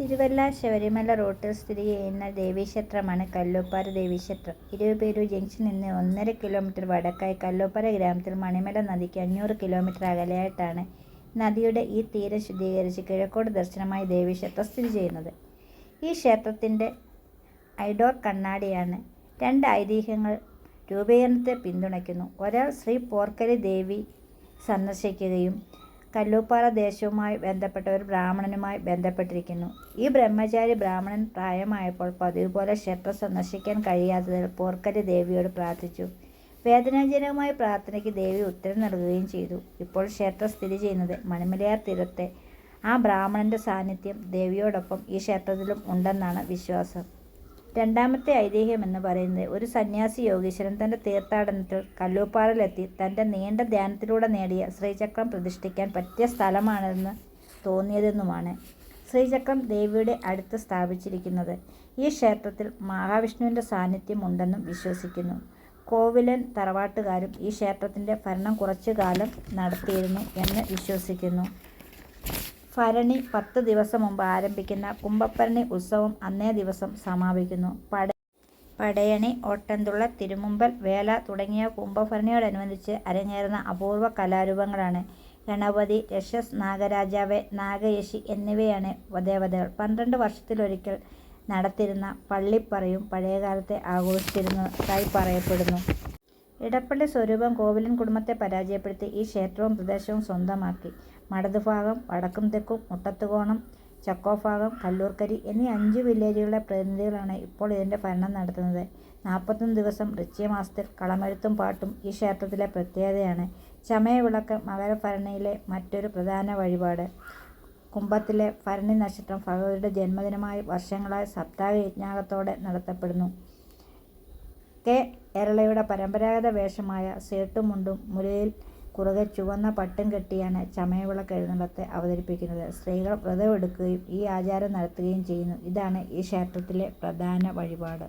തിരുവല്ല ശബരിമല റൂട്ടിൽ സ്ഥിതി ചെയ്യുന്ന ദേവീക്ഷേത്രമാണ് കല്ലൂപ്പാറ ദേവീക്ഷേത്രം. ഇരുപേരൂർ ജംഗ്ഷനിൽ നിന്ന് ഒന്നര കിലോമീറ്റർ വടക്കായി കല്ലൂപ്പാറ ഗ്രാമത്തിൽ മണിമല നദിക്ക് അഞ്ഞൂറ് കിലോമീറ്റർ അകലെയായിട്ടാണ് നദിയുടെ ഈ തീരം ശുദ്ധീകരിച്ച് കിഴക്കോട് ദർശനമായി ദേവീക്ഷേത്രം സ്ഥിതി ചെയ്യുന്നത്. ഈ ക്ഷേത്രത്തിന്റെ ഐഡോർ കണ്ണാടിയാണ്. രണ്ട് ഐതിഹ്യങ്ങൾ രൂപീകരണത്തെ പിന്തുണയ്ക്കുന്നു. ഒരാൾ ശ്രീ പോർക്കലി ദേവി സന്ദർശിക്കുകയും കല്ലൂപ്പാറ ദേശവുമായി ബന്ധപ്പെട്ട ഒരു ബ്രാഹ്മണനുമായി ബന്ധപ്പെട്ടിരിക്കുന്നു. ഈ ബ്രഹ്മചാരി ബ്രാഹ്മണൻ പ്രായമായപ്പോൾ പതിവ് പോലെ ക്ഷേത്രം സന്ദർശിക്കാൻ കഴിയാത്തതിൽ പോർക്കലി ദേവിയോട് പ്രാർത്ഥിച്ചു. വേദനാജനകമായ പ്രാർത്ഥനയ്ക്ക് ദേവി ഉത്തരം നൽകുകയും ചെയ്തു. ഇപ്പോൾ ക്ഷേത്രം സ്ഥിതി ചെയ്യുന്നത് മണിമലയാർ തീരത്തെ ആ ബ്രാഹ്മണന്റെ സാന്നിധ്യം ദേവിയോടൊപ്പം ഈ ക്ഷേത്രത്തിലും ഉണ്ടെന്നാണ് വിശ്വാസം. രണ്ടാമത്തെ ഐതിഹ്യം എന്ന് പറയുന്നത് ഒരു സന്യാസി യോഗീശ്വരൻ തന്റെ തീർത്ഥാടനത്തിൽ കല്ലൂപ്പാറയിലെത്തി തന്റെ നീണ്ട ധ്യാനത്തിലൂടെ നേടിയ ശ്രീചക്രം പ്രതിഷ്ഠിക്കാൻ പറ്റിയ സ്ഥലമാണെന്ന് തോന്നിയതെന്നുമാണ്. ശ്രീചക്രം ദേവിയുടെ അടുത്ത് സ്ഥാപിച്ചിരിക്കുന്നത് ഈ ക്ഷേത്രത്തിൽ മഹാവിഷ്ണുവിന്റെ സാന്നിധ്യം ഉണ്ടെന്നും വിശ്വസിക്കുന്നു. കോവിലൻ തറവാട്ടുകാരും ഈ ക്ഷേത്രത്തിന്റെ ഭരണം കുറച്ചു കാലം നടത്തിയിരുന്നു എന്ന് വിശ്വസിക്കുന്നു. ഭരണി പത്ത് ദിവസം മുമ്പ് ആരംഭിക്കുന്ന കുംഭഭരണി ഉത്സവം അന്നേ ദിവസം സമാപിക്കുന്നു. പട പടയണി, ഓട്ടൻതുള്ള തിരുമുമ്പൽ വേല തുടങ്ങിയ കുംഭഭരണിയോടനുബന്ധിച്ച് അരങ്ങേറുന്ന അപൂർവ കലാരൂപങ്ങളാണ്. ഗണപതി, രക്ഷസ്, നാഗരാജാവ്, നാഗയശി എന്നിവയാണ് ദേവതകൾ. പന്ത്രണ്ട് വർഷത്തിലൊരിക്കൽ നടത്തിയിരുന്ന പള്ളിപ്പറയും പഴയകാലത്തെ ആഘോഷിച്ചിരുന്നതായി പറയപ്പെടുന്നു. ഇടപ്പള്ളി സ്വരൂപം കോവിലൻ കുടുംബത്തെ പരാജയപ്പെടുത്തി ഈ ക്ഷേത്രവും പ്രദേശവും സ്വന്തമാക്കി. മടതുഭാഗം വടക്കും തെക്കും, മുട്ടത്തുകോണം, ചക്കോഭാഗം, കല്ലൂർക്കരി എന്നീ അഞ്ച് വില്ലേജുകളിലെ പ്രതിനിധികളാണ് ഇപ്പോൾ ഇതിന്റെ ഭരണം നടത്തുന്നത്. നാൽപ്പത്തൊന്ന് ദിവസം വൃശ്ചികമാസത്തിൽ കളമെഴുത്തും പാട്ടും ഈ ക്ഷേത്രത്തിലെ പ്രത്യേകതയാണ്. ചമയവിളക്ക് മകരഭരണിയിലെ മറ്റൊരു പ്രധാന വഴിപാട്. കുംഭത്തിലെ ഭരണി നക്ഷത്രം ഭഗവതിയുടെ ജന്മദിനമായി വർഷങ്ങളായി സപ്താഹ യജ്ഞാകത്തോടെ നടത്തപ്പെടുന്നു. കെ. എരളയുടെ പരമ്പരാഗത വേഷമായ സേട്ടുമുണ്ടും മുലയിൽ കുറുകെ ചുവന്ന പട്ടും കെട്ടിയാണ് ചമയവിളക്ക് എഴുന്നള്ളത്തെ അവതരിപ്പിക്കുന്നത്. സ്ത്രീകൾ വ്രതമെടുക്കുകയും ഈ ആചാരം നടത്തുകയും ചെയ്യുന്നു. ഇതാണ് ഈ ക്ഷേത്രത്തിലെ പ്രധാന വഴിപാട്.